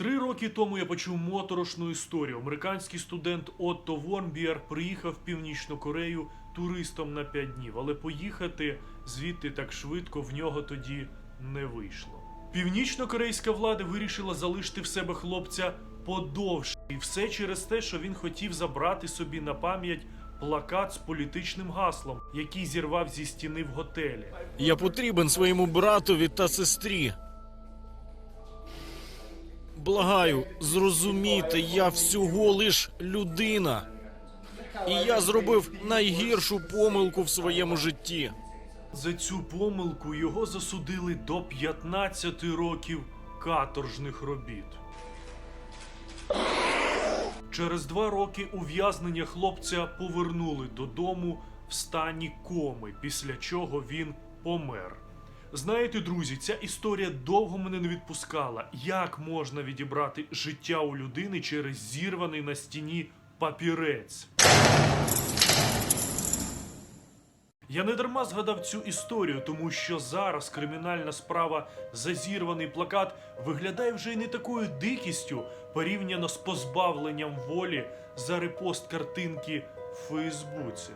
Три роки тому я почув моторошну історію. Американський студент Отто Ворнбіар приїхав в Північну Корею туристом на п'ять днів, але поїхати звідти так швидко в нього тоді не вийшло. Північно-корейська влада вирішила залишити в себе хлопця подовше, і все через те, що він хотів забрати собі на пам'ять плакат з політичним гаслом, який зірвав зі стіни в готелі. Я потрібен своєму братові та сестрі. Благаю, зрозумійте, я всього лиш людина. І я зробив найгіршу помилку в своєму житті. За цю помилку його засудили до 15 років каторжних робіт. Через два роки ув'язнення хлопця повернули додому в стані коми, після чого він помер. Знаєте, друзі, ця історія довго мене не відпускала. Як можна відібрати життя у людини через зірваний на стіні папірець? Я не дарма згадав цю історію, тому що зараз кримінальна справа за зірваний плакат виглядає вже й не такою дикістю порівняно з позбавленням волі за репост картинки в Фейсбуці.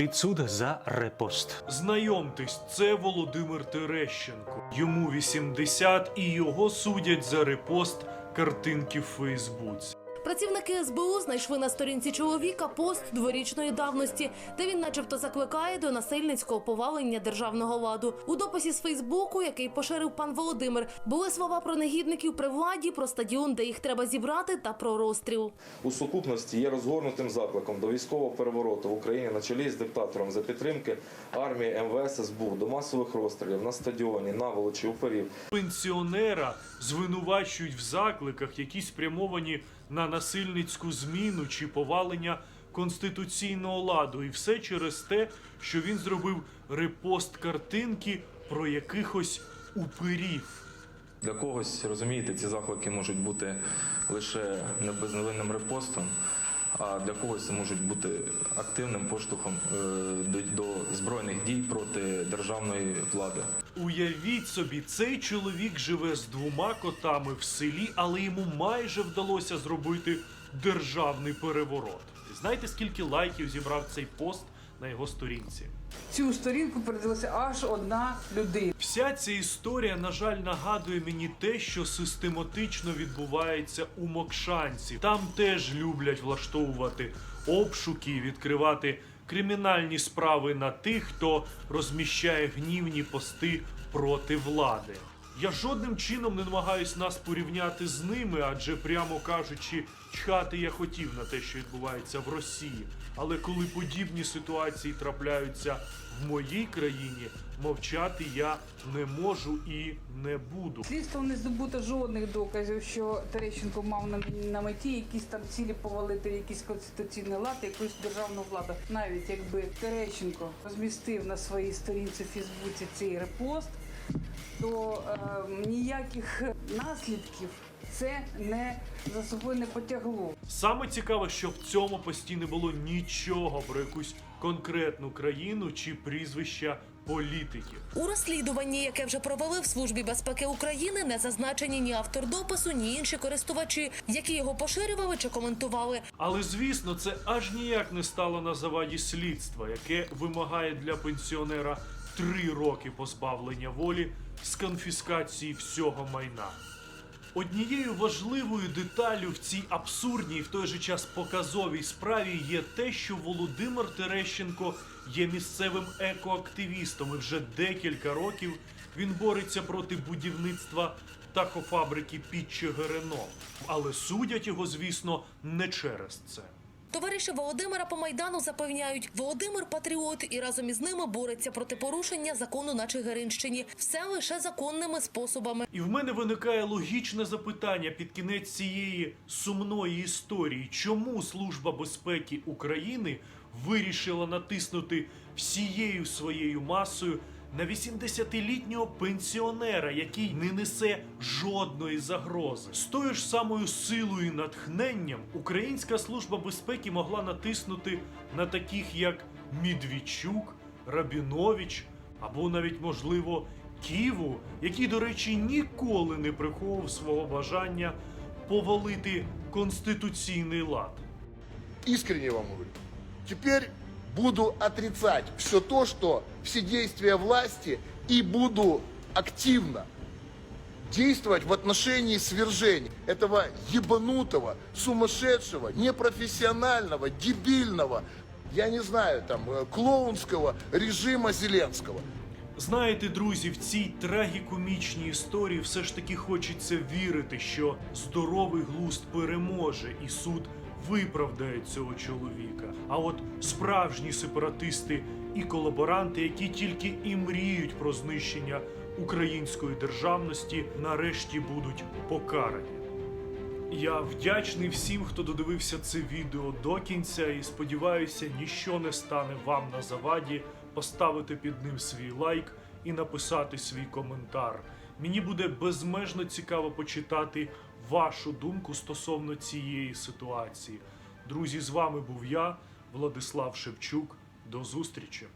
Під суд за репост. Знайомтесь, це Володимир Терещенко. Йому 80 і його судять за репост картинки в Фейсбуці. Працівники СБУ знайшли на сторінці чоловіка пост дворічної давності, де він, начебто, закликає до насильницького повалення державного ладу. У дописі з Фейсбуку, який поширив пан Володимир, були слова про негідників при владі, про стадіон, де їх треба зібрати, та про розстріл. у сукупності є розгорнутим закликом до військового перевороту в Україні на чолі з диктатором за підтримки армії МВС СБУ до масових розстрілів на стадіоні, наволочі, уперів, пенсіонера звинувачують в закликах, які спрямовані на насильницьку зміну чи повалення конституційного ладу, і все через те, що він зробив репост картинки про якихось упирів. Для когось, розумієте, ці заклики можуть бути лише небезновинним репостом, а для когось це можуть бути активним поштовхом е, до, збройних дій проти державної влади. Уявіть собі, цей чоловік живе з двома котами в селі, але йому майже вдалося зробити державний переворот. Знаєте, скільки лайків зібрав цей пост на його сторінці? Цю сторінку передивилася аж одна людина. Вся ця історія, на жаль, нагадує мені те, що систематично відбувається у Мокшанці. Там теж люблять влаштовувати обшуки відкривати кримінальні справи на тих, хто розміщає гнівні пости проти влади. Я жодним чином не намагаюсь нас порівняти з ними, адже прямо кажучи, чхати я хотів на те, що відбувається в Росії. Але коли подібні ситуації трапляються в моїй країні, мовчати я не можу і не буду. Слідство не здобуто жодних доказів, що Терещенко мав на меті якісь там цілі повалити, якийсь конституційний лад, якусь державну владу. Навіть якби Терещенко розмістив на своїй сторінці в Фейсбуці цей репост, то е, ніяких наслідків це не за собою не потягло. Саме цікаве, що в цьому пості не було нічого про якусь конкретну країну чи прізвища політиків. У розслідуванні, яке вже провели в службі безпеки України, не зазначені ні автор допису, ні інші користувачі, які його поширювали чи коментували. Але звісно, це аж ніяк не стало на заваді слідства, яке вимагає для пенсіонера три роки позбавлення волі з конфіскації всього майна. Однією важливою деталю в цій абсурдній в той же час показовій справі є те, що Володимир Терещенко є місцевим екоактивістом, і вже декілька років він бореться проти будівництва тахофабрики під Чигирином. Але судять його, звісно, не через це. Товариші Володимира по майдану запевняють, Володимир патріот і разом із ними бореться проти порушення закону на Чигиринщині. Все лише законними способами. І в мене виникає логічне запитання під кінець цієї сумної історії, чому Служба безпеки України вирішила натиснути всією своєю масою на 80-літнього пенсіонера, який не несе жодної загрози. З тою ж самою силою і натхненням Українська служба безпеки могла натиснути на таких як Медведчук, Рабінович або навіть можливо Ківу, який, до речі, ніколи не приховував свого бажання повалити конституційний лад. искренне вам говорю. Теперь буду отрицать все то, что все действия власти и буду активно действовать в отношении свержения этого ебанутого, сумасшедшего, непрофессионального, дебильного, я не знаю, там, э, клоунского режима Зеленского. Знаєте, друзі, в цій трагікомічній історії все ж таки хочеться вірити, що здоровий глузд переможе і суд виправдає цього чоловіка. А от справжні сепаратисти і колаборанти, які тільки і мріють про знищення української державності, нарешті будуть покарані. Я вдячний всім, хто додивився це відео до кінця, і сподіваюся, ніщо не стане вам на заваді поставити під ним свій лайк і написати свій коментар. Мені буде безмежно цікаво почитати вашу думку стосовно цієї ситуації. Друзі, з вами був я, Владислав Шевчук. До зустрічі!